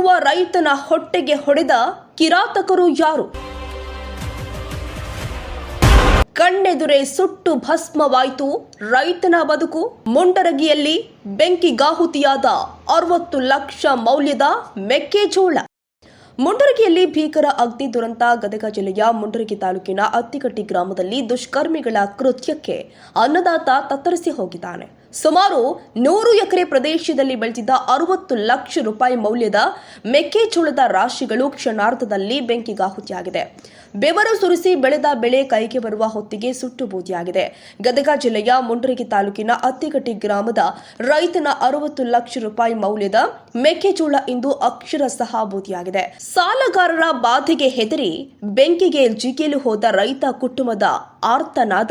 ಹಾಕುವ ರೈತನ ಹೊಟ್ಟೆಗೆ ಹೊಡೆದ ಕಿರಾತಕರು ಯಾರು? ಕಣ್ಣೆದುರೆ ಸುಟ್ಟು ಭಸ್ಮವಾಯಿತು ರೈತನ ಬದುಕು. ಮುಂಡರಗಿಯಲ್ಲಿ ಬೆಂಕಿಗಾಹುತಿಯಾದ ಅರವತ್ತು ಲಕ್ಷ ಮೌಲ್ಯದ ಮೆಕ್ಕೆಜೋಳ. ಮುಂಡರಗಿಯಲ್ಲಿ ಭೀಕರ ಅಗ್ನಿ ದುರಂತ. ಗದಗ ಜಿಲ್ಲೆಯ ಮುಂಡರಗಿ ತಾಲೂಕಿನ ಅತ್ತಿಕಟ್ಟಿ ಗ್ರಾಮದಲ್ಲಿ ದುಷ್ಕರ್ಮಿಗಳ ಕೃತ್ಯಕ್ಕೆ ಅನ್ನದಾತ ತತ್ತರಿಸಿ ಹೋಗಿದ್ದಾನೆ. ಸುಮಾರು ನೂರು ಎಕರೆ ಪ್ರದೇಶದಲ್ಲಿ ಬೆಳೆದಿದ್ದ ಅರವತ್ತು ಲಕ್ಷ ರೂಪಾಯಿ ಮೌಲ್ಯದ ಮೆಕ್ಕೆಜೋಳದ ರಾಶಿಗಳು ಕ್ಷಣಾರ್ಧದಲ್ಲಿ ಬೆಂಕಿಗಾಹುತಿಯಾಗಿದೆ. ಬೆವರು ಸುರಿಸಿ ಬೆಳೆದ ಬೆಳೆ ಕೈಗೆ ಬರುವ ಹೊತ್ತಿಗೆ ಸುಟ್ಟು ಬೂದಿಯಾಗಿದೆ. ಗದಗ ಜಿಲ್ಲೆಯ ಮುಂಡರಗಿ ತಾಲೂಕಿನ ಅತ್ತಿಗಟ್ಟಿ ಗ್ರಾಮದ ರೈತನ ಅರವತ್ತು ಲಕ್ಷ ರೂಪಾಯಿ ಮೌಲ್ಯದ ಮೆಕ್ಕೆಜೋಳ ಇಂದು ಅಕ್ಷರಶಃ ಬೂದಿಯಾಗಿದೆ. ಸಾಲಗಾರರ ಬಾಧೆಗೆ ಹೆದರಿ ಬೆಂಕಿಗೆ ಜಿಗಿಯಲು ಹೋದ ರೈತ ಕುಟುಂಬದ ಆರ್ತನಾದ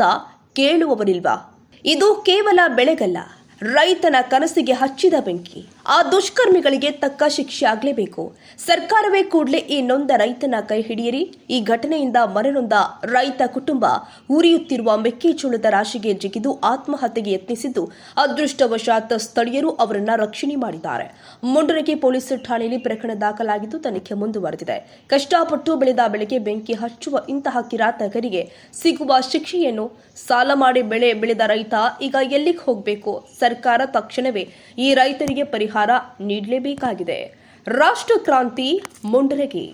ಕೇಳುವವರಿಲ್ವಾ? ಇದು ಕೇವಲ ಬೆಳೆಗಲ್ಲ. ರೈತನ ಕನಸಿಗೆ ಹಚ್ಚಿದ ಬೆಂಕಿ. ಆ ದುಷ್ಕರ್ಮಿಗಳಿಗೆ ತಕ್ಕ ಶಿಕ್ಷೆ ಆಗಲೇಬೇಕು. ಸರ್ಕಾರವೇ ಕೂಡಲೇ ಈ ನೊಂದ ರೈತನ ಕೈ ಹಿಡಿಯಿರಿ. ಈ ಘಟನೆಯಿಂದ ಮನನೊಂದ ರೈತ ಕುಟುಂಬ ಉರಿಯುತ್ತಿರುವ ಮೆಕ್ಕೆಜೋಳದ ರಾಶಿಗೆ ಜಿಗಿದು ಆತ್ಮಹತ್ಯೆಗೆ ಯತ್ನಿಸಿದ್ದು ಅದೃಷ್ಟವಶಾತ್ ಸ್ಥಳೀಯರು ಅವರನ್ನ ರಕ್ಷಣೆ ಮಾಡಿದ್ದಾರೆ. ಮುಂಡರಗಿ ಪೊಲೀಸ್ ಠಾಣೆಯಲ್ಲಿ ಪ್ರಕರಣ ದಾಖಲಾಗಿದ್ದು ತನಿಖೆ ಮುಂದುವರೆದಿದೆ. ಕಷ್ಟಪಟ್ಟು ಬೆಳೆದ ಬೆಳೆಗೆ ಬೆಂಕಿ ಹಚ್ಚುವ ಇಂತಹ ಕಿರಾತಕರಿಗೆ ಸಿಗುವ ಶಿಕ್ಷೆಯನ್ನು ಸಾಲ ಮಾಡಿ ಬೆಳೆ ಬೆಳೆದ ರೈತ ಈಗ ಎಲ್ಲಿಗೆ ಹೋಗಬೇಕು? ಸರ್ಕಾರ ತಕ್ಷಣವೇ ಈ ರೈತರಿಗೆ ಪರಿಹಾರ ನೀಡಲೇಬೇಕಾಗಿದೆ. ರಾಷ್ಟ್ರ ಕ್ರಾಂತಿ ಮುಂಡರಗಿ.